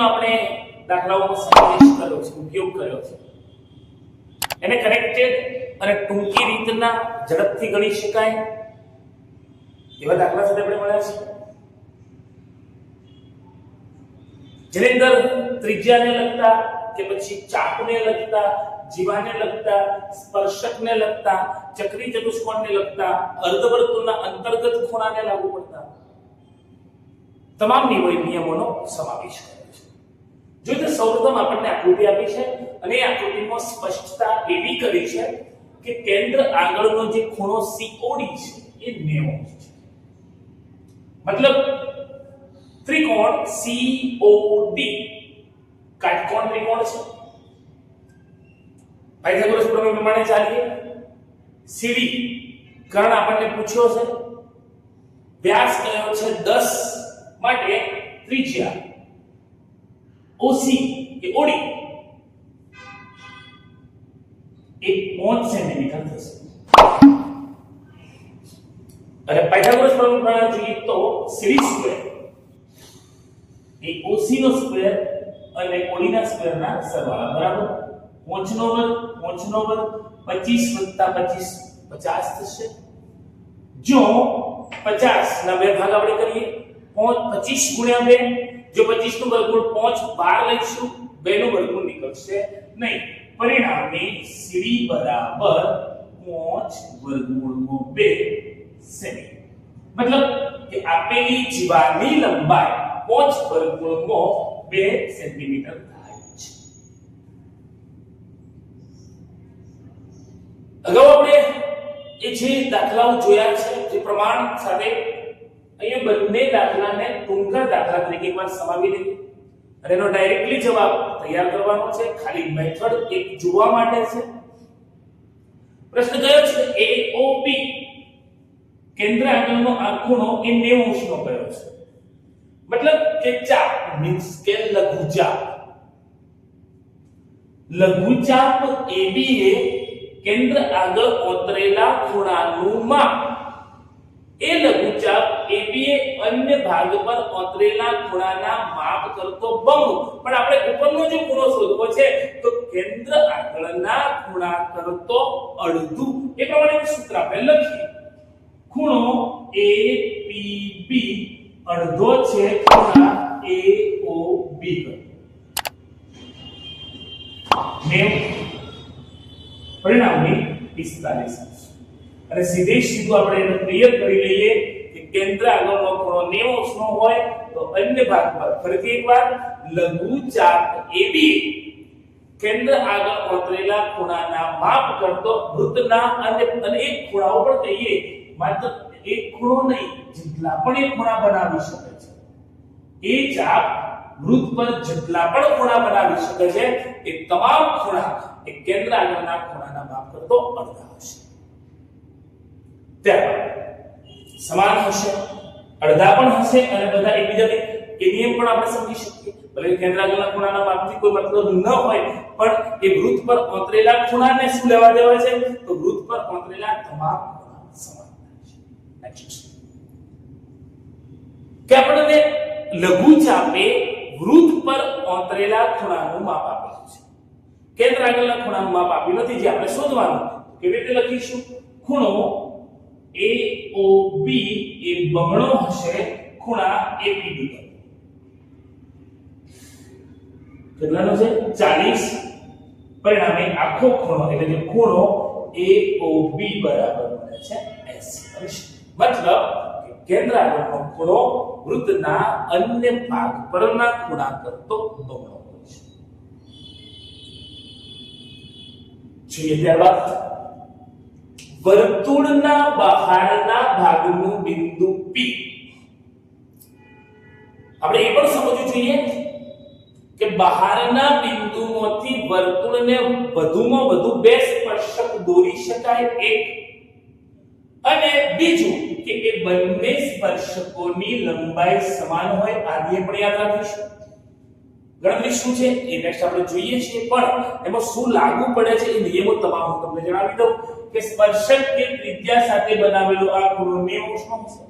રીતનો આપણે દાખલાઓમાં સમાવેશ કર્યો ઉપયોગ કર્યો છે. એને કનેક્ટેડ અને ટૂંકી રીતના ઝડપથી ગણી શકાય. એવા દાખલા સાથે આપણે મળ્યા છે. જેની અંદર ત્રિજ્યાને લગતા કે પછી ચાપને લગતા, જીવાને લગતા, સ્પર્શકને લગતા ચક્રી ચતુષ્કોણને લગતા, અર્ધવર્તુળના અંતર્ગત ખૂણાને લાગુ પડતા તમામ નિયમો- નિયમોનો સમાવેશ કર્યો. જો તે સૌપ્રથમ આપણને આકૃતિ આપી છે અને એ આકૃતિમાં સ્પષ્ટતા એવી કરી છે કે કેન્દ્ર આગળનો જે ખૂણો COD છે, એ 90 છે. મતલબ ત્રિકોણ COD કાટકોણ ત્રિકોણ છે? પાયથાગોરસ પ્રમેય પ્રમાણે ચાલીએ. સીડી કર્ણ આપણને પૂછ્યો છે. વ્યાસ કયો છે? 10 માટે ત્રિજ્યા. OC કે OD એ 5 સેન્ટીમીટર થશે. અને પાયથાગોરસ પ્રમેય જોઈએ તો સીડી સ્ક્વેર. એ OC નો સ્ક્વેર અને OD ના સ્ક્વેર ના સરવાળા, બરાબર? પોંચનો વર્ગ પોંચનો વર્ગ 25 25 50 થશે. જો 50 ના બે ભાગ આપણે કરીએ 5 25 ગુણ્યા 2 જો 25 નું વર્ગમૂળ 5 12 લઈશું 2 નું વર્ગમૂળ નીકળશે નહીં. પરિણામે સીડી બરાબર 5 વર્ગમૂળમાં 2 સેમી. મતલબ કે આપેલી જીવાની લંબાઈ 5 વર્ગમૂળમાં 2 સેન્ટીમીટર થાય છે. અગાઉ આપણે એ જે દાખલાઓ જોયા છે, જે પ્રમાણ સાથે અહીંયા બંને દાખલાને ટૂંકા દાખલા તરીકે એકવાર સમાવી લઈએ અને એનો ડાયરેક્ટલી જવાબ તૈયાર કરવાનો છે. ખાલી મેથડ એક જોવા માટે છે. પ્રશ્ન કયો છે? AOB કેન્દ્ર આગળનો આ ખૂણો એ 90 અંશનો કયો છે? મતલબ કે ચાપ મીન્સ કે લઘુચાપ. લઘુચાપ AB એ કેન્દ્ર આગળ કોતરેલા ખૂણાનું માપ. એ એ અન્ય ભાગ પર કોતરેલા ખૂણાના માપ કરતો બમણો. પણ આપણે ઉપરનો જે ખૂણો શોધવો છે, તો કેન્દ્ર આગળના ખૂણા કરતો અડધું. એ પ્રમાણે સૂત્ર આપણે લખીએ. ખૂણો APB અડધો છે ખૂણા AOB કરતો નેવું પરિણામે પિસ્તાલીસ. અને સીધે સીધું આપણે એને ક્લિયર કરી લઈએ. કેન્દ્ર આગળનો ખૂણો 90 અંશનો હોય તો અન્ય ભાગ પર. ફરીથી એકવાર, લઘુ ચાપ AB કેન્દ્ર આગળ કોતરેલા ખૂણાના માપ કરતો વૃત્તના અને અનેક એક ખૂણાઓ પણ કહીએ, માત્ર એક ખૂણો નહીં, જેટલા પણ એ ખૂણા બનાવી શકે છે. એ ચાપ વૃત્ત પર જેટલા પણ ખૂણા બનાવી શકે છે, એ તમામ ખૂણા એ કેન્દ્ર આગળના ખૂણાના માપ કરતો અડધા હશે. ત્યારબાદ. સમાન હશે, અડધા પણ હશે અને બધા એકબીજાને એ નિયમ પણ આપણે સમજી શકીએ. ભલે કેન્દ્રાગળના ખૂણાના માપથી કોઈ મતલબ ન હોય, પણ એ વૃત્ત પર ઓતરેલા ખૂણાને શું લેવા દેવા છે? તો વૃત્ત પર ઓતરેલા તમામ ખૂણા સમાન કે આપણને લઘુ ચાપે વૃત્ત પર ઓતરેલા ખૂણાનું માપ આપેલું છે. કેન્દ્ર આગળના ખૂણાનું માપ આપ્યું નથી, જે આપણે શોધવાનું. કેવી રીતે લખીશું? ખૂણો AOB એ બમણો હશે, ખૂણા AP કરતા. કેટલાનો છે? 40 પરિણામે આખો ખૂણો, એટલે કે ખૂણો AOB બરાબર બને છે 80 મતલબ કે કેન્દ્ર આગળનો ખૂણો વૃત્તના અન્ય ભાગ પરના ખૂણા કરતો બમણો હોય છે. જોઈએ ત્યારબાદ. વર્તુળના બહારના ભાગનું બિંદુ P. આપણે એ પણ સમજવું જોઈએ કે બહારના બિંદુમાંથી વર્તુળને વધુમાં વધુ બે સ્પર્શક દોરી શકાય એક. અને બીજું કે એ બંને સ્પર્શકોની લંબાઈ સમાન હોય, આને પણ યાદ રાખીશું. ગણતરી શું છે એ નેક્સ્ટ આપણે જોઈએ છીએ. પણ એમાં શું લાગુ પડે છે એ નિયમો તમામ હું તમને જણાવી દઉં કે સ્પર્શક કે ત્રિજ્યા સાથે બનાવેલો આ ખૂણો 90 અંશનો હશે.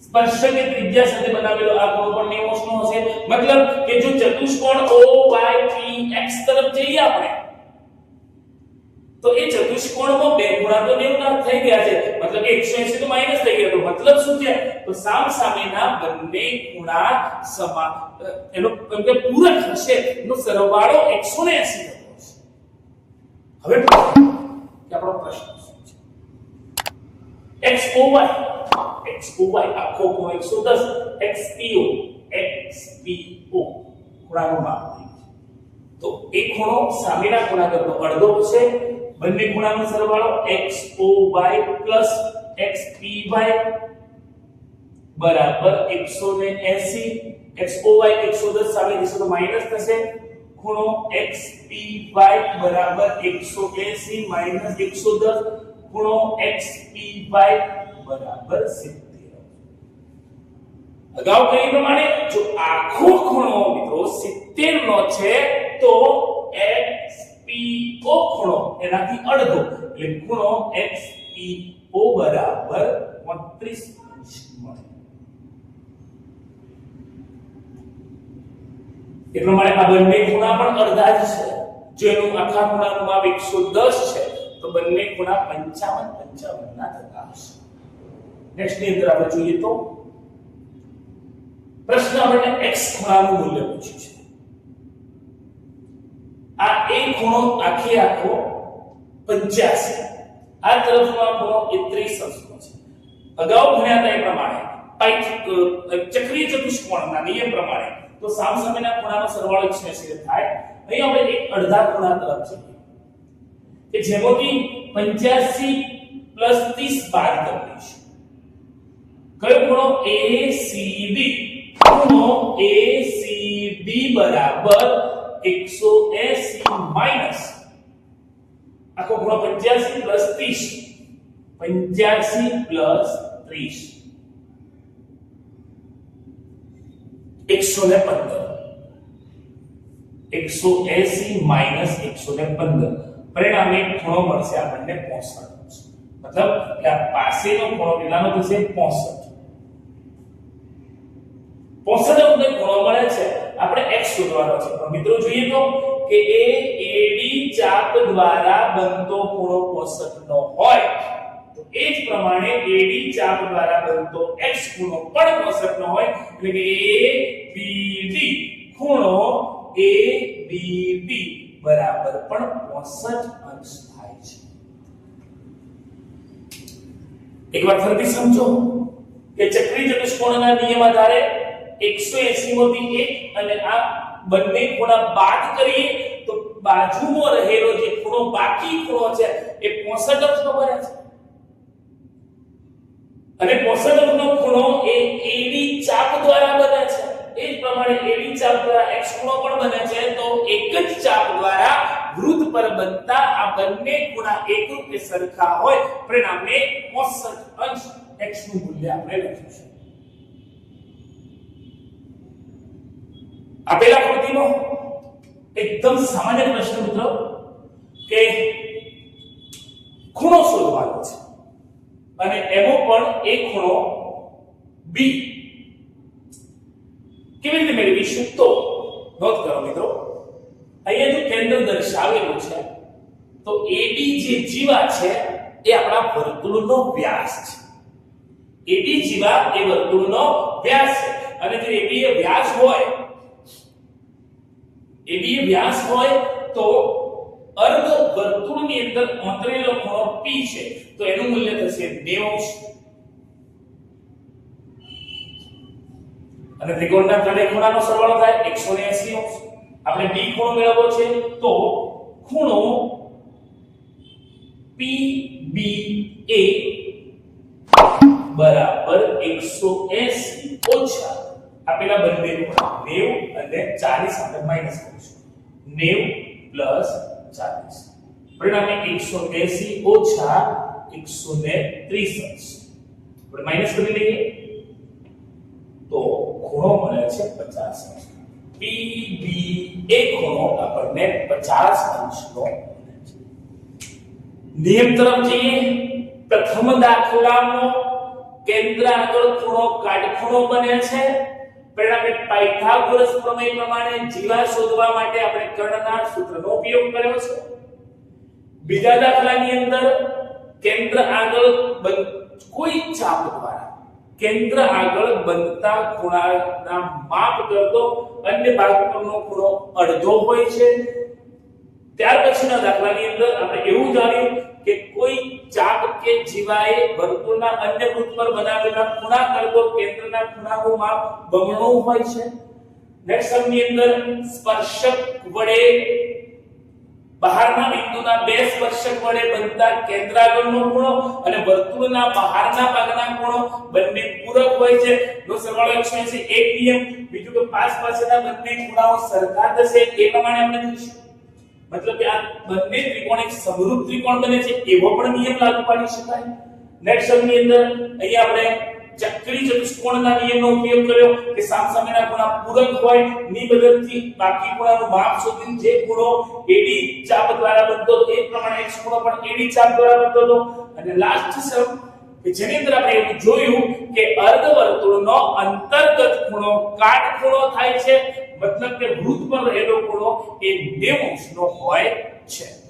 સ્પર્શક કે ત્રિજ્યા સાથે બનાવેલો આ ખૂણો પણ 90 અંશનો હશે. મતલબ કે જો ચતુષ્કોણ OYPX તરફ જઈએ આપણે તો એ ચતુષ્કોણમાં બે ગુણા તો 90 ના થઈ ગયા છે. મતલબ કે 180 તો માઇનસ થઈ ગયો. તો મતલબ શું છે? તો સામ સામેના બંને ખૂણા સમા એનો કે પૂરક હશે. એનો સરવાળો 180 થતો હવે કે આપણો પ્રશ્ન શું છે? x y x y આખો ખૂણો 110 xpo xpo ખૂણાનું માપ. તો એ ખૂણો સામેના ખૂણા અડધો હશે. બંને ખૂણાનો સરવાળો xo y xpy બરાબર 180 xo y 110 સામે જશે તો માઇનસ થશે. ખૂણો xpy બરાબર 180 માઇનસ 110 ખૂણો xpy બરાબર 70 અગાઉ કહ્યું પ્રમાણે જો આખો ખૂણો મિત્રો 70 નો છે, તો ખૂણો એનાથી અડધો. એટલે ખૂણો xpo બરાબર 35 અંશ મળે. એ પ્રમાણે આ બંને ખૂણા પણ અડધા જ છે. જો એનું આખા ખૂણાનું માપ 110 છે, તો બંને ખૂણા 55 55 ના થતા હશે. નેક્સ્ટની અંદર આપણે જોઈએ તો પ્રશ્ન આપણને x ખૂણાનું મૂલ્ય પૂછ્યું છે. આ એક ખૂણો આખે આખો 85 આ તરફનો આ ખૂણો 31 અંશનો છે. અગાઉ ભણ્યા એ પ્રમાણે ચક્રીય ચતુષ્કોણના નિયમ પ્રમાણે, તો સામસામેના ખૂણાનો સરવાળો 180 થાય. અહીં આપણે એક અડધા ખૂણા તરફ છે કે જેમાંથી 85 30 બાદ કરી લઈશું કયો ખૂણો? ACD ખૂણો બરાબર 180 માઇનસ આખો ખૂણો 85 પ્લસ 30 85 પ્લસ 30 115 180 માઇનસ 115 પરિણામે ખૂણો મળશે આપણને 65 મતલબ કે આ પાસેનો ખૂણો કેટલાનો થશે 65 65 અંકનો ખૂણો મળે છે આપણે x શોધવાનો છે. તો મિત્રો જોઈએ તો કે એ AD ચાપ દ્વારા બનતો ખૂણો 65 નો હોય, તો એ જ પ્રમાણે AD ચાપ દ્વારા બનતો x ખૂણો પણ 65 નો હોય, એટલે કે ABD ખૂણો ABB બરાબર પણ 65 અંશ થાય છે. એકવાર ફરીથી સમજો કે ચક્રી ચતુષ્કોણના નિયમ આધારે 180 માંથી 1 અને આ બંને ખૂણા બાદ કરીએ તો બાજુમાં રહેલો જે ખૂણો, બાકી ખૂણો છે, એ 65 અંશનો બને છે. અને 65 અંશનો ખૂણો એ AD ચાપ દ્વારા બને છે. એ જ પ્રમાણે AD ચાપ દ્વારા x ખૂણો પણ બને છે, તો એક જ ચાપ દ્વારા વૃત્ત પર બનતા આ બંને ખૂણા એકરૂપ સરખા હોય. પરિણામે 65 અંશ x નું મૂલ્ય આપણે લખીશું આપેલા કૃતિનો એકદમ સામાન્ય પ્રશ્ન મિત્રો કે ખૂણો શોધવાનો છે. અને એનો પણ એ ખૂણો b. કેવી રીતે મેળવીશું તો નોંધ કરો મિત્રો. અહીંયા જો કેન્દ્ર દર્શાવેલું છે, તો AB જે જીવા છે, એ આપણા વર્તુળનો વ્યાસ છે. AB જીવા એ વર્તુળનો વ્યાસ છે. અને જો AB એ વ્યાસ હોય AB એ વ્યાસ હોય તો અર્ધ વર્તુળની અંદર અંતરેલો ખૂણો P છે. તો એનું મૂલ્ય થશે 90 અંશ અને ત્રિકોણના ત્રણેય ખૂણાનો સરવાળો થાય 180 અંશ. આપણે b ખૂણો મેળવવો છે તો ખૂણો PBA બરાબર 180 ઓછા આપેલા બંને 90 અને 40 આપણે માઇનસ કરીશું. નેવ પ્લસ 40 પરિણામે 180 ઓછા 130 અંશ આપણે માઇનસ કરી લઈએ. તો ખૂણો મળે છે 50 અંશ. PBA ખૂણો આપણને 50 અંશનો નિયમ તરફ જઈએ. પ્રથમ દાખલાનો કેન્દ્ર આગળ ખૂણો કાટખૂણો બને છે. પરિણામે પાયથાગોરસ પ્રમેય પ્રમાણે જીવા શોધવા માટે આપણે કર્ણના સૂત્રનો ઉપયોગ કર્યો છે. બીજા દાખલાની અંદર કેન્દ્ર આગળ કોઈ ચાપ દ્વારા કેન્દ્ર આગળ બનતા ખૂણાના માપ કરતો અન્ય ભાગ પરનો ખૂણો અડધો હોય છે. ત્યાર પછીના દાખલાની અંદર આપણે એવું જાણ્યું કે કોઈ ચાપ જીવાએ વર્તુળના અન્ય વૃત્ત પર બનાવેલા ખૂણા કરતો કેન્દ્રના ખૂણાનું માપ બમણું હોય છે. નેક્સ્ટ સમની અંદર સ્પર્શક વડે બહારના બિંદુના બે સ્પર્શક વડે બનતા કેન્દ્રાગળનો ખૂણો અને વર્તુળના બહારના ભાગના ખૂણો બંને પૂરક હોય છે. નો સરવાળો 180 એક નિયમ. બીજું કે પાસ પાસેના બંને ખૂણાઓ સરખા થશે એ પ્રમાણે આપણે જોઈશું. મતલબ કે આ બંને ત્રિકોણ એક સમરૂપ ત્રિકોણ બને છે, એવો પણ નિયમ લાગુ પાડી શકાય. નેક્સ્ટ સમની અંદર અહીંયા આપણે ચક્રી ચતુષ્કોણના નિયમનો ઉપયોગ કર્યો કે સામસામેના ખૂણા પૂરક હોય, ની મદદથી બાકી ખૂણાનું માપ શોધીને જે ખૂણો એડી ચાપ દ્વારા બનતો હતો, એ પ્રમાણે એક ખૂણો પણ એડી ચાપ દ્વારા બનતો હતો. અને લાસ્ટ સમ કે જેની અંદર આપણે એવું જોયું કે અર્ધવર્તુળનો અંતર્ગત ખૂણો કાટખૂણો થાય છે. મતલબ કે વૃત્ત પર રહેલો ખૂણો એ 90 નો હોય છે.